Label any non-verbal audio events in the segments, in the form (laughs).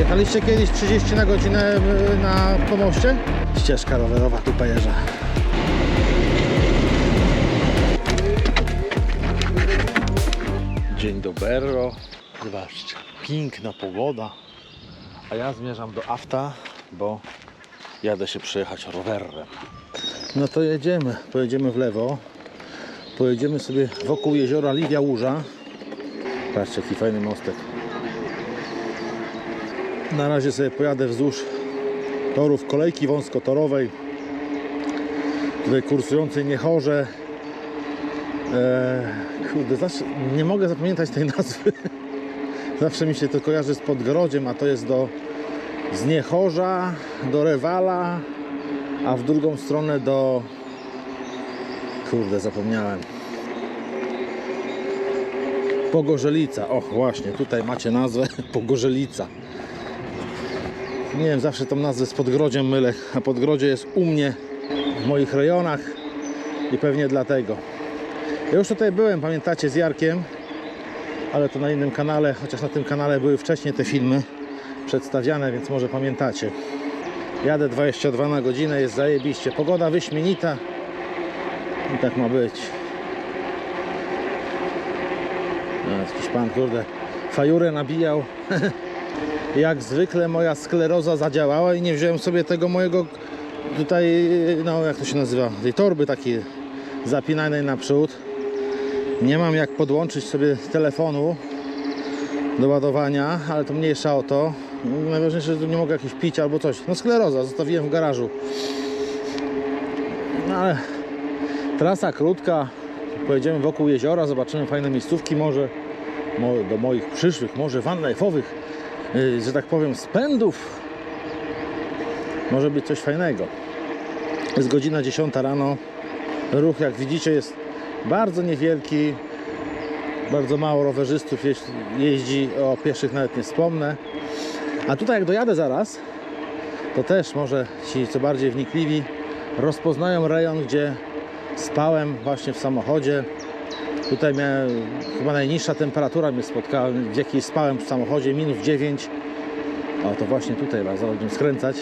Jechaliście kiedyś 30 na godzinę y, na pomoście? Ścieżka rowerowa tu pojeżdża. Dzień dobry. Zobaczcie, piękna pogoda. A ja zmierzam do Afta, bo jadę się przejechać rowerem. No to jedziemy. Pojedziemy w lewo. Pojedziemy sobie wokół jeziora Liwia Łóża. Patrzcie, jaki fajny mostek. Na razie sobie pojadę wzdłuż torów kolejki wąskotorowej. Tutaj kursującej niechorze. Eee, kurde, zawsze nie mogę zapamiętać tej nazwy. (laughs) Zawsze mi się to kojarzy z Podgrodziem, a to jest do Zniechorza, do Rewala, a w drugą stronę do... Kurde, zapomniałem. Pogorzelica. Och, właśnie, tutaj macie nazwę (laughs) Pogorzelica. Nie wiem, zawsze tą nazwę z Podgrodziem mylę, a Podgrodzie jest u mnie w moich rejonach i pewnie dlatego. Ja już tutaj byłem, pamiętacie, z Jarkiem, ale to na innym kanale, chociaż na tym kanale były wcześniej te filmy przedstawiane, więc może pamiętacie. Jadę 22 na godzinę, jest zajebiście. Pogoda wyśmienita i tak ma być. No, jakiś pan, kurde, fajurę nabijał. (laughs) Jak zwykle moja skleroza zadziałała i nie wziąłem sobie tego mojego tutaj, no jak to się nazywa, tej torby takiej zapinanej naprzód. Nie mam jak podłączyć sobie telefonu do ładowania, ale to mniejsza o to. Najważniejsze, że nie mogę jakieś pić albo coś. No skleroza, zostawiłem w garażu. No ale trasa krótka. Pojedziemy wokół jeziora, zobaczymy fajne miejscówki, może, może do moich przyszłych, może van life'owych, że tak powiem, spędów. Może być coś fajnego. Jest godzina 10 rano. Ruch, jak widzicie, jest bardzo niewielki. Bardzo mało rowerzystów jeź- jeździ, o pieszych nawet nie wspomnę. A tutaj jak dojadę zaraz, to też może ci co bardziej wnikliwi rozpoznają rejon, gdzie spałem właśnie w samochodzie. Tutaj miałem chyba najniższa temperatura mnie spotkała, w jakiej spałem w samochodzie, minus 9. O, to właśnie tutaj, zaraz będziemy skręcać.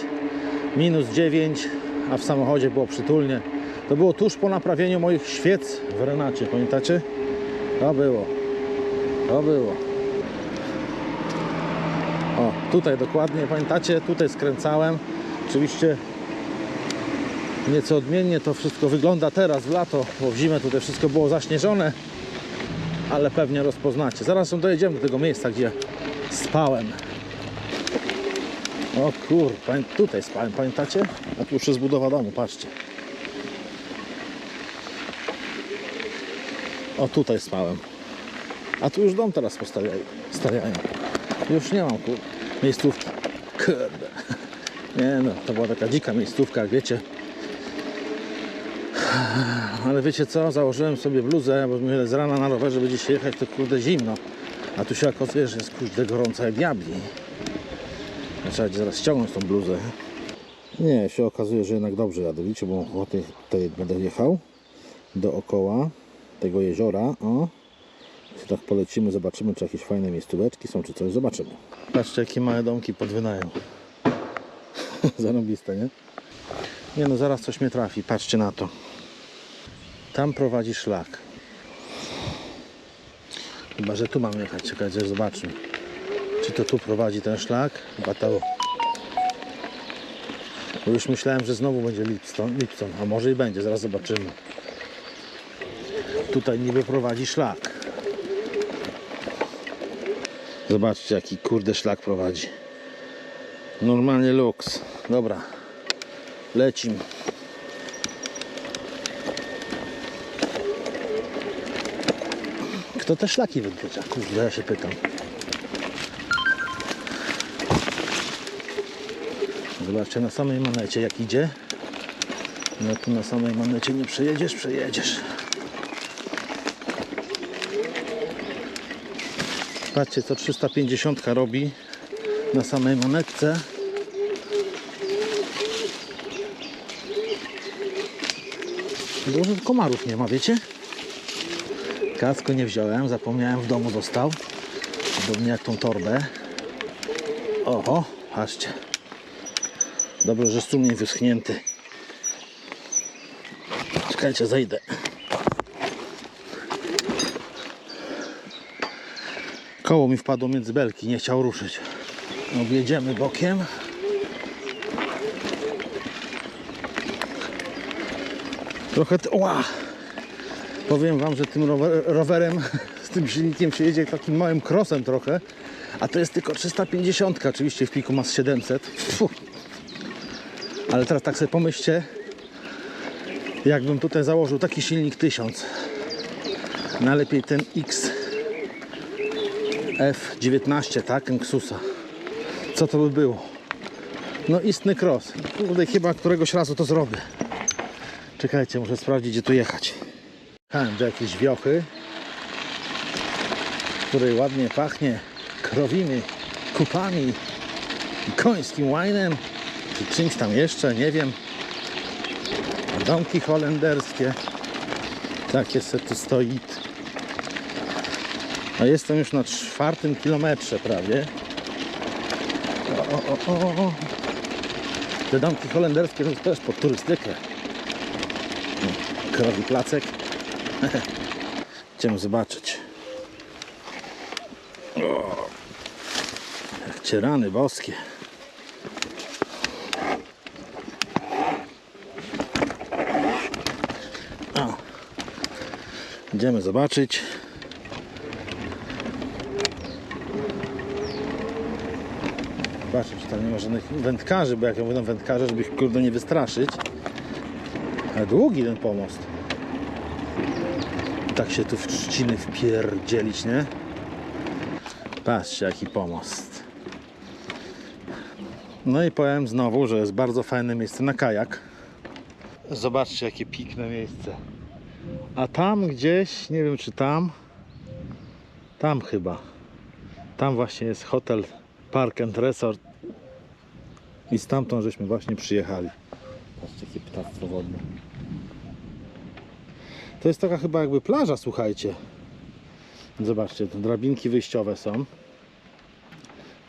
Minus 9, a w samochodzie było przytulnie. To było tuż po naprawieniu moich świec w Renacie, pamiętacie? To było. To było. O, tutaj dokładnie, pamiętacie? Tutaj skręcałem. Oczywiście nieco odmiennie to wszystko wygląda teraz w lato, bo w zimę tutaj wszystko było zaśnieżone, ale pewnie rozpoznacie. Zaraz dojedziemy do tego miejsca, gdzie spałem. O kur, tutaj spałem, pamiętacie? A tu już jest budowa domu, patrzcie. O tutaj spałem. A tu już dom teraz postawiają. Stawiają. Już nie mam kur... miejscówki. Kurde. Nie no, to była taka dzika miejscówka, jak wiecie. Ale wiecie co? Założyłem sobie bluzę, bo mówię, z rana na rowerze będzie się jechać, to kurde zimno. A tu się okazuje, że jest kurde gorąco jak diabli. Trzeba będzie zaraz ściągnąć tą bluzę. Nie, się okazuje, że jednak dobrze jadę, widzicie, bo tutaj, tutaj będę jechał dookoła tego jeziora, o. Tak polecimy, zobaczymy, czy jakieś fajne miejscóweczki są, czy coś, zobaczymy. Patrzcie, jakie małe domki pod wynajem. (laughs) Zarobiste, nie? Nie no, zaraz coś mnie trafi, patrzcie na to. Tam prowadzi szlak. Chyba, że tu mam jechać, czekajcie, zobaczmy. Czy to tu prowadzi ten szlak? Chyba to. Bo już myślałem, że znowu będzie Lipston, Lipston, a może i będzie, zaraz zobaczymy. Tutaj niby prowadzi szlak. Zobaczcie, jaki kurde szlak prowadzi. Normalnie luks. Dobra, lecim. Kto te szlaki wytycza? Kurde, ja się pytam. Zobaczcie na samej manecie jak idzie. No tu na samej manecie nie przejedziesz, przejedziesz. Patrzcie co 350 robi na samej monetce. Dużo komarów nie ma, wiecie? Kasko nie wziąłem, zapomniałem w domu został. Podobnie jak tą torbę. Oho, patrzcie. Dobrze, że strumień wyschnięty. Czekajcie, zejdę. Koło mi wpadło między belki, nie chciał ruszyć. Objedziemy bokiem. Trochę... Ła! Powiem Wam, że tym rower, rowerem, (laughs) z tym silnikiem się jedzie takim małym krosem trochę. A to jest tylko 350, oczywiście w piku ma z 700. Fu. Ale teraz tak sobie pomyślcie, jakbym tutaj założył taki silnik 1000. Najlepiej ten X F19, tak? Nexusa. Co to by było? No istny cross. Kurde, chyba któregoś razu to zrobię. Czekajcie, muszę sprawdzić, gdzie tu jechać. Jechałem do jakiejś wiochy, w której ładnie pachnie krowimi kupami i końskim łajnem, czy czymś tam jeszcze, nie wiem. Domki holenderskie. Takie se tu stoi. A jestem już na czwartym kilometrze prawie. O, o, o, o. Te domki holenderskie to też pod turystykę. Krowi placek. (laughs) Idziemy zobaczyć. O, jak rany boskie. O. Idziemy zobaczyć. Zobaczcie, czy tam nie ma żadnych wędkarzy, bo jak ja mówię wędkarze, żeby ich kurde nie wystraszyć. Ale długi ten pomost. Tak się tu w trzciny wpierdzielić, nie? Patrzcie, jaki pomost. No i powiem znowu, że jest bardzo fajne miejsce na kajak. Zobaczcie, jakie piękne miejsce. A tam gdzieś, nie wiem czy tam, tam chyba, tam właśnie jest hotel Park and Resort i stamtąd żeśmy właśnie przyjechali. Patrzcie, jakie ptactwo wodne. To jest taka chyba jakby plaża, słuchajcie. Zobaczcie, te drabinki wyjściowe są.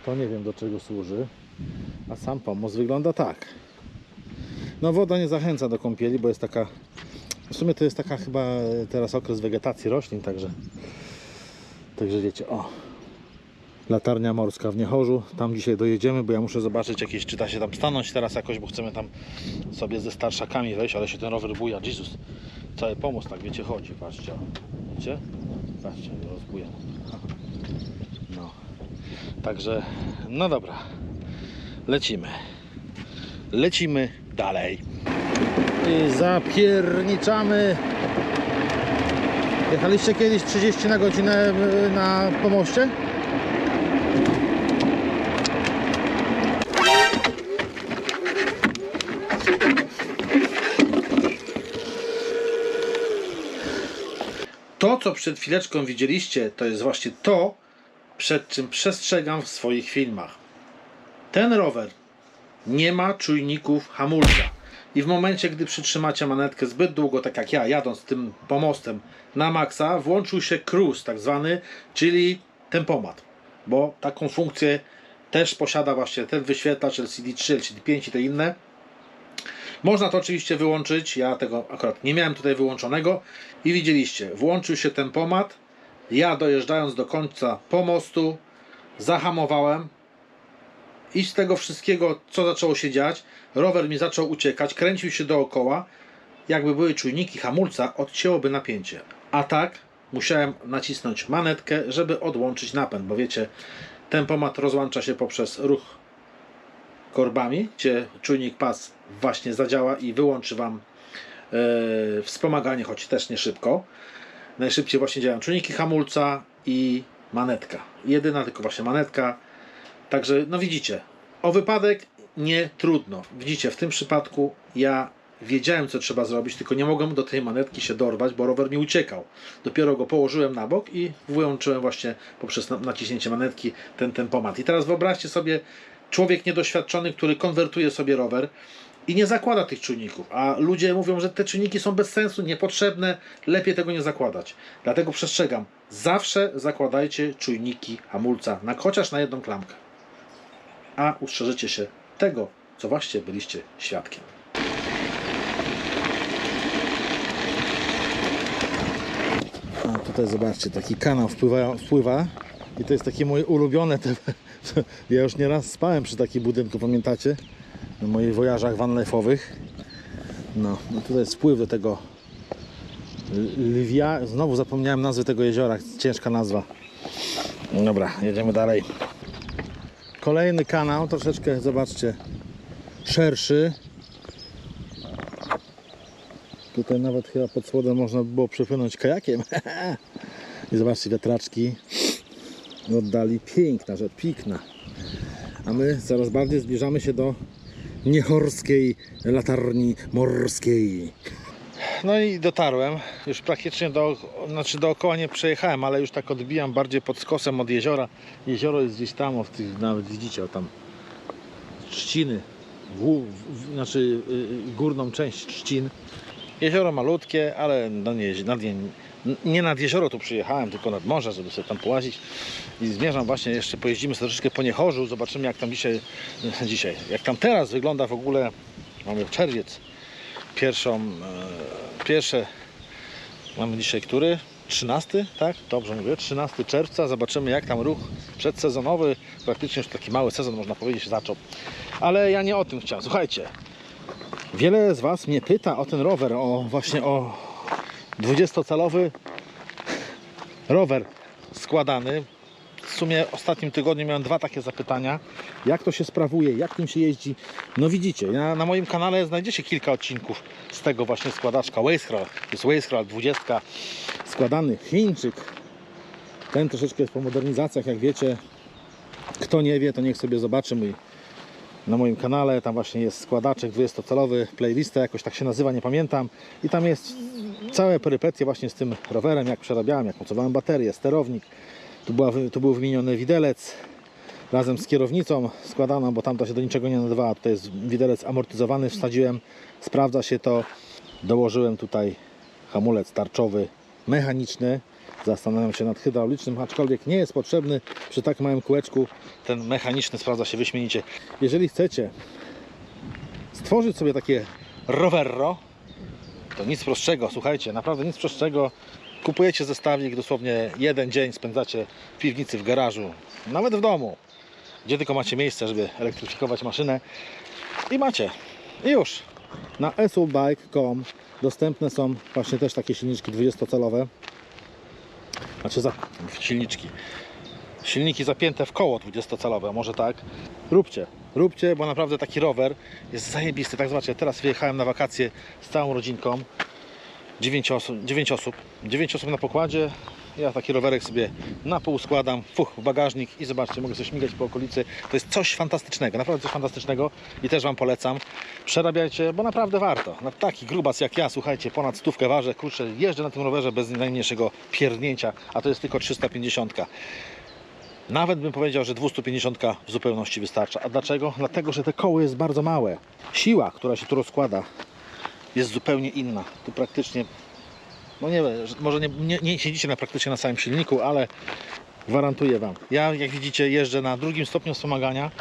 To nie wiem do czego służy. A sam pomost wygląda tak. No woda nie zachęca do kąpieli, bo jest taka... W sumie to jest taka chyba teraz okres wegetacji roślin, także... Także wiecie, o. Latarnia morska w Niechorzu. Tam dzisiaj dojedziemy, bo ja muszę zobaczyć jakieś, czy da się tam stanąć teraz jakoś, bo chcemy tam sobie ze starszakami wejść, ale się ten rower buja. Jezus, cały pomost tak wiecie chodzi, patrzcie. Widzicie? Patrzcie, rozbuja. No. Także, no dobra. Lecimy. Lecimy dalej. I zapierniczamy. Jechaliście kiedyś 30 na godzinę y, na pomoście? To, co przed chwileczką widzieliście, to jest właśnie to, przed czym przestrzegam w swoich filmach. Ten rower nie ma czujników hamulca. I w momencie, gdy przytrzymacie manetkę zbyt długo, tak jak ja, jadąc tym pomostem na maksa, włączył się cruise, tak zwany, czyli tempomat. Bo taką funkcję też posiada właśnie ten wyświetlacz LCD3, LCD5 i te inne. Można to oczywiście wyłączyć. Ja tego akurat nie miałem tutaj wyłączonego. I widzieliście, włączył się tempomat. Ja dojeżdżając do końca pomostu, zahamowałem. I z tego wszystkiego, co zaczęło się dziać, rower mi zaczął uciekać, kręcił się dookoła. Jakby były czujniki hamulca, odcięłoby napięcie. A tak musiałem nacisnąć manetkę, żeby odłączyć napęd, bo wiecie, tempomat rozłącza się poprzez ruch korbami, gdzie czujnik pas właśnie zadziała i wyłączy Wam e, wspomaganie, choć też nie szybko. Najszybciej właśnie działają czujniki hamulca i manetka. Jedyna tylko właśnie manetka. Także no widzicie, o wypadek nie trudno. Widzicie, w tym przypadku ja wiedziałem co trzeba zrobić, tylko nie mogłem do tej manetki się dorwać, bo rower mi uciekał. Dopiero go położyłem na bok i wyłączyłem właśnie poprzez na- naciśnięcie manetki ten tempomat. I teraz wyobraźcie sobie człowiek niedoświadczony, który konwertuje sobie rower i nie zakłada tych czujników, a ludzie mówią, że te czujniki są bez sensu, niepotrzebne, lepiej tego nie zakładać. Dlatego przestrzegam, zawsze zakładajcie czujniki hamulca, na, chociaż na jedną klamkę. a ustrzeżycie się tego, co właśnie byliście świadkiem. A tutaj zobaczcie, taki kanał wpływa, wpływa i to jest takie moje ulubione. Te, (laughs) ja już nieraz spałem przy takim budynku, pamiętacie? Na moich wojażach van life'owych. No, no tutaj jest wpływ do tego L- Lwia. Znowu zapomniałem nazwy tego jeziora, ciężka nazwa. Dobra, jedziemy dalej. Kolejny kanał, troszeczkę, zobaczcie, szerszy. Tutaj nawet chyba pod spodem można by było przepłynąć kajakiem. (laughs) I zobaczcie, wiatraczki oddali. Piękna rzecz, piękna. A my coraz bardziej zbliżamy się do niechorskiej latarni morskiej. No i dotarłem. Już praktycznie do, znaczy dookoła nie przejechałem, ale już tak odbijam bardziej pod skosem od jeziora. Jezioro jest gdzieś tam, w tych, nawet widzicie, o tam trzciny, głó- w, znaczy y, y, górną część trzcin. Jezioro malutkie, ale no nie, nad, nie, nie nad jezioro tu przyjechałem, tylko nad morze, żeby sobie tam połazić. I zmierzam właśnie, jeszcze pojeździmy sobie troszeczkę po Niechorzu, zobaczymy jak tam dzisiaj, (laughs) dzisiaj, jak tam teraz wygląda w ogóle, mamy czerwiec, pierwszą, e, pierwsze, mamy dzisiaj który? 13, tak? Dobrze mówię, 13 czerwca. Zobaczymy jak tam ruch przedsezonowy, praktycznie już taki mały sezon można powiedzieć zaczął. Ale ja nie o tym chciałem. Słuchajcie, wiele z Was mnie pyta o ten rower, o właśnie o 20-calowy rower składany. W sumie w ostatnim tygodniu miałem dwa takie zapytania. Jak to się sprawuje, jak tym się jeździ? No widzicie, na, na moim kanale znajdziecie kilka odcinków z tego właśnie składaczka Wacecrawl. To jest Wacecrawl 20 składany Chińczyk. Ten troszeczkę jest po modernizacjach, jak wiecie. Kto nie wie, to niech sobie zobaczy mój, na moim kanale. Tam właśnie jest składaczek 20-calowy, playlista jakoś tak się nazywa, nie pamiętam. I tam jest całe perypetie właśnie z tym rowerem, jak przerabiałem, jak mocowałem baterię, sterownik. Tu, była, tu był wymieniony widelec razem z kierownicą składaną, bo tamta się do niczego nie nadawała. Tutaj jest widelec amortyzowany, wsadziłem, sprawdza się to. Dołożyłem tutaj hamulec tarczowy mechaniczny. Zastanawiam się nad hydraulicznym, aczkolwiek nie jest potrzebny przy tak małym kółeczku. Ten mechaniczny sprawdza się wyśmienicie. Jeżeli chcecie stworzyć sobie takie rowerro, to nic prostszego, słuchajcie, naprawdę nic prostszego. Kupujecie zestawik, dosłownie jeden dzień spędzacie w piwnicy, w garażu, nawet w domu, gdzie tylko macie miejsce, żeby elektryfikować maszynę i macie. I już. Na esulbike.com dostępne są właśnie też takie silniczki 20-calowe. Znaczy za... silniczki. Silniki zapięte w koło 20-calowe, może tak. Róbcie, róbcie, bo naprawdę taki rower jest zajebisty. Tak zobaczcie, teraz wyjechałem na wakacje z całą rodzinką. 9 osób, 9 osób, 9 osób na pokładzie. Ja taki rowerek sobie na pół składam, fuch, w bagażnik i zobaczcie, mogę sobie śmigać po okolicy. To jest coś fantastycznego, naprawdę coś fantastycznego i też Wam polecam. Przerabiajcie, bo naprawdę warto. Na taki grubas jak ja, słuchajcie, ponad stówkę ważę, kurczę, jeżdżę na tym rowerze bez najmniejszego pierdnięcia, a to jest tylko 350. Nawet bym powiedział, że 250 w zupełności wystarcza. A dlaczego? Dlatego, że te koło jest bardzo małe. Siła, która się tu rozkłada, jest zupełnie inna. Tu praktycznie, no nie wiem, że może nie, nie, nie siedzicie na praktycznie na samym silniku, ale gwarantuję Wam. Ja, jak widzicie, jeżdżę na drugim stopniu wspomagania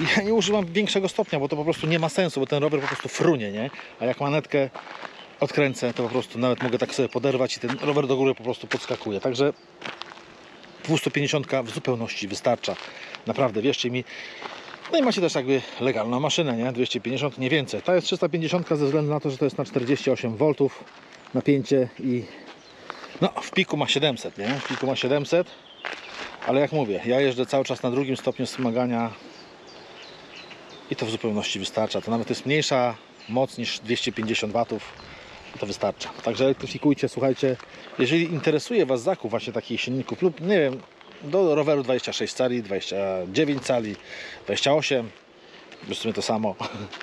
i ja nie używam większego stopnia, bo to po prostu nie ma sensu, bo ten rower po prostu frunie, nie? A jak manetkę odkręcę, to po prostu nawet mogę tak sobie poderwać i ten rower do góry po prostu podskakuje. Także 250 w zupełności wystarcza. Naprawdę, wierzcie mi. No i macie też jakby legalną maszynę, nie? 250, nie więcej. Ta jest 350 ze względu na to, że to jest na 48 V napięcie i no w piku ma 700, nie? W piku ma 700, ale jak mówię, ja jeżdżę cały czas na drugim stopniu wspomagania i to w zupełności wystarcza. To nawet jest mniejsza moc niż 250 W to wystarcza. Także elektryfikujcie, słuchajcie, jeżeli interesuje Was zakup właśnie takich silników lub nie wiem, do roweru 26 cali, 29 cali, 28, w sumie to samo,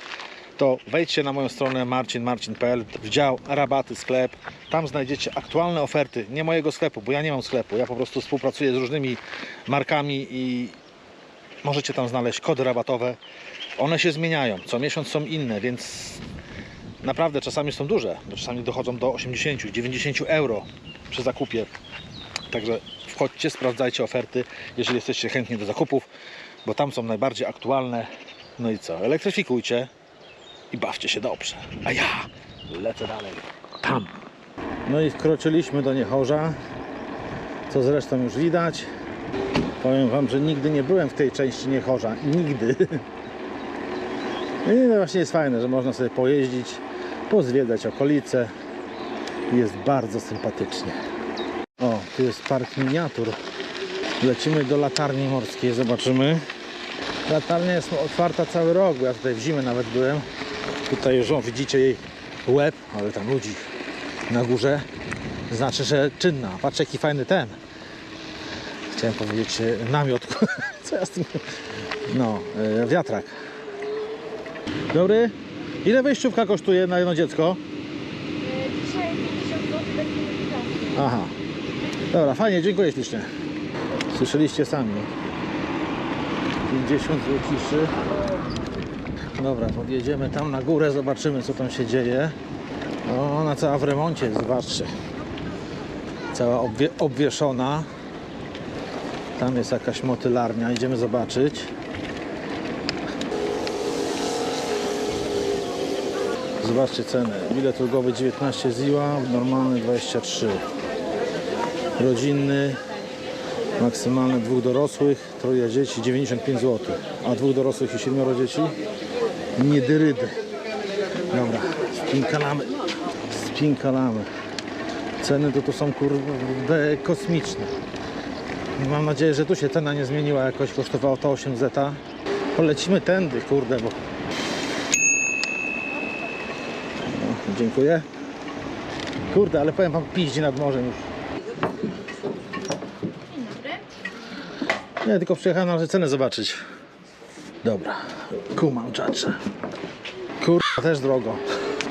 (laughs) to wejdźcie na moją stronę marcinmarcin.pl w dział rabaty sklep. Tam znajdziecie aktualne oferty, nie mojego sklepu, bo ja nie mam sklepu. Ja po prostu współpracuję z różnymi markami i możecie tam znaleźć kody rabatowe. One się zmieniają, co miesiąc są inne, więc naprawdę czasami są duże, bo czasami dochodzą do 80-90 euro przy zakupie. Także wchodźcie, sprawdzajcie oferty, jeżeli jesteście chętni do zakupów. bo tam są najbardziej aktualne. No i co? Elektryfikujcie i bawcie się dobrze. A ja lecę dalej. Tam. No i wkroczyliśmy do Niechorza, co zresztą już widać. Powiem Wam, że nigdy nie byłem w tej części Niechorza. Nigdy. (laughs) I no właśnie jest fajne, że można sobie pojeździć, pozwiedzać okolice. Jest bardzo sympatycznie. O, tu jest park miniatur. Lecimy do latarni morskiej, zobaczymy. Latarnia jest otwarta cały rok, bo ja tutaj w zimę nawet byłem. Tutaj już widzicie jej łeb, ale tam ludzi na górze. Znaczy, że czynna. Patrz jaki fajny ten. Chciałem powiedzieć e, namiot. (laughs) Co ja z tym... No, e, wiatrak. Dobry. Ile wejściówka kosztuje na jedno dziecko? Dzisiaj 50 zł bez limitacji. Aha. Dobra, fajnie, dziękuję ślicznie. Słyszeliście sami. 50 złociszy. Dobra, podjedziemy tam na górę, zobaczymy co tam się dzieje. O, ona cała w remoncie, zobaczcie. Cała obwie obwieszona. Tam jest jakaś motylarnia, idziemy zobaczyć. Zobaczcie cenę. Bilet ulgowy 19 ziła, normalny 23. Rodzinny, maksymalny dwóch dorosłych, troje dzieci 95 zł. A dwóch dorosłych i siedmioro dzieci? Nie dyrydy. Dobra, spinkalamy. Spinkalamy. Ceny to tu są kurde kosmiczne. Mam nadzieję, że tu się cena nie zmieniła jakoś, kosztowało to 8 zeta. Polecimy tędy, kurde, bo no, Dziękuję. Kurde, ale powiem wam, piździ nad morzem już. Nie, tylko przyjechałem na cenę zobaczyć. Dobra, kumam czacze. Kurwa, też drogo.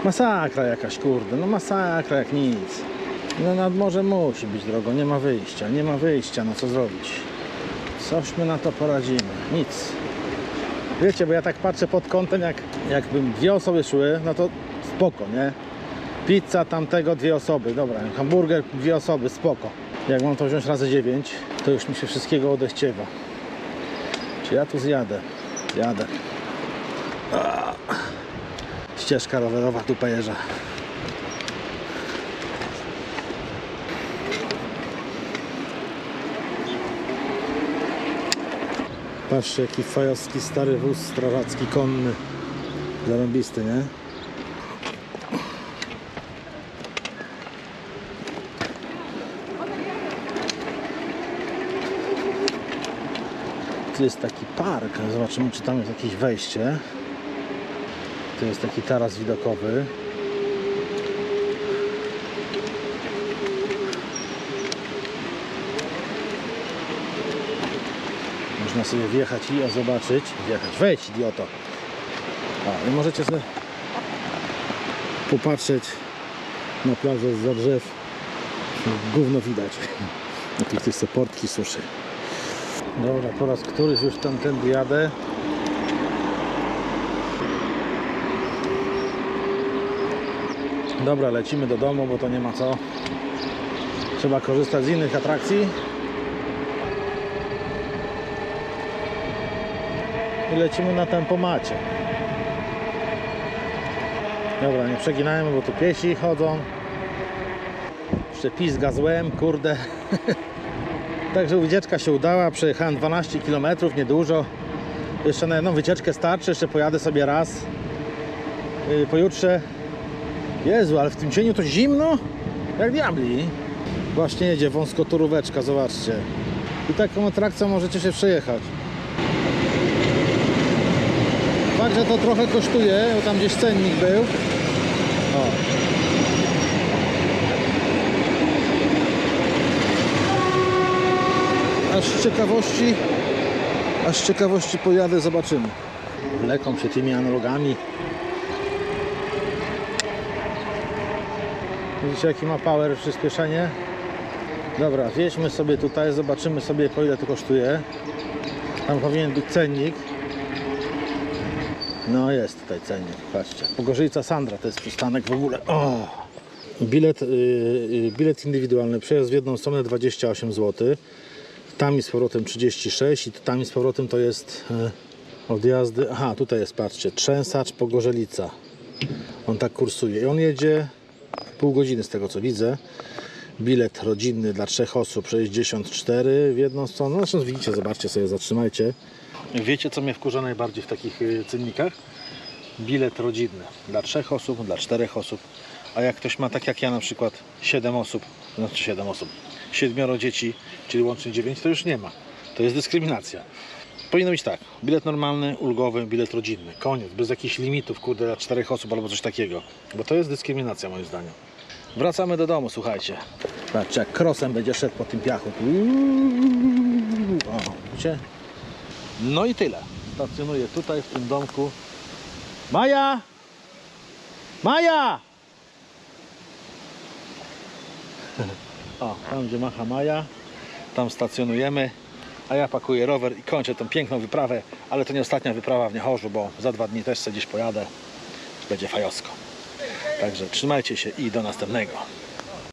Masakra jakaś, kurde, no masakra jak nic. No nad morzem musi być drogo, nie ma wyjścia, nie ma wyjścia, no co zrobić. Coś my na to poradzimy, nic. Wiecie, bo ja tak patrzę pod kątem, jak, jakbym dwie osoby szły, no to spoko, nie? Pizza tamtego dwie osoby, dobra, hamburger dwie osoby, spoko. Jak mam to wziąć razy 9, to już mi się wszystkiego odechciewa. Czy ja tu zjadę? Jadę. Ścieżka rowerowa tu pojeżdża. Patrzcie jaki fajowski stary wóz strażacki konny. Zarąbisty, nie? Tu jest taki park. Zobaczymy, czy tam jest jakieś wejście. Tu jest taki taras widokowy. Można sobie wjechać i zobaczyć. Wjechać. Wejdź, idioto. A, i możecie sobie popatrzeć na plażę z drzew. Gówno widać. (laughs) Tych se portki suszy. Dobra, po raz któryś już tamtędy jadę. Dobra, lecimy do domu, bo to nie ma co. Trzeba korzystać z innych atrakcji. I lecimy na tempomacie. Dobra, nie przeginajmy, bo tu piesi chodzą. Jeszcze pizga złem, kurde. (laughs) Także wycieczka się udała, przejechałem 12 km, niedużo. Jeszcze na jedną wycieczkę starczy, jeszcze pojadę sobie raz. Yy, pojutrze. Jezu, ale w tym cieniu to zimno, jak diabli. Właśnie jedzie wąskotoróweczka, zobaczcie. I taką atrakcją możecie się przejechać. Fakt, że to trochę kosztuje, bo tam gdzieś cennik był. O. aż z ciekawości aż z ciekawości pojadę, zobaczymy. Wleką się tymi analogami. Widzicie jaki ma power przyspieszenie? Dobra, wjedźmy sobie tutaj zobaczymy sobie po ile to kosztuje. Tam powinien być cennik. No jest tutaj cennik, patrzcie. Pogorzyca Sandra, to jest przystanek w ogóle. O! Bilet, yy, bilet indywidualny, przejazd w jedną stronę 28 zł Tam i z powrotem 36 i tam i z powrotem to jest e, odjazdy. Aha, tutaj jest, patrzcie, Trzęsacz Pogorzelica. On tak kursuje i on jedzie pół godziny z tego co widzę. Bilet rodzinny dla trzech osób 64 w jedną stronę. Zresztą widzicie, zobaczcie sobie, zatrzymajcie. Wiecie co mnie wkurza najbardziej w takich y, cennikach? Bilet rodzinny dla trzech osób, dla czterech osób. A jak ktoś ma tak jak ja na przykład 7 osób, znaczy 7 osób, siedmioro dzieci, czyli łącznie 9, to już nie ma. To jest dyskryminacja. Powinno być tak, bilet normalny, ulgowy, bilet rodzinny. Koniec, bez jakichś limitów, kurde, dla czterech osób albo coś takiego. Bo to jest dyskryminacja moim zdaniem. Wracamy do domu, słuchajcie. Patrzcie, jak krosem będzie szedł po tym piachu. O, widzicie? No i tyle. Stacjonuję tutaj, w tym domku. Maja! Maja! (laughs) O, tam gdzie macha Maja, tam stacjonujemy, a ja pakuję rower i kończę tą piękną wyprawę, ale to nie ostatnia wyprawa w Niechorzu, bo za dwa dni też sobie gdzieś pojadę, będzie fajosko. Także trzymajcie się i do następnego.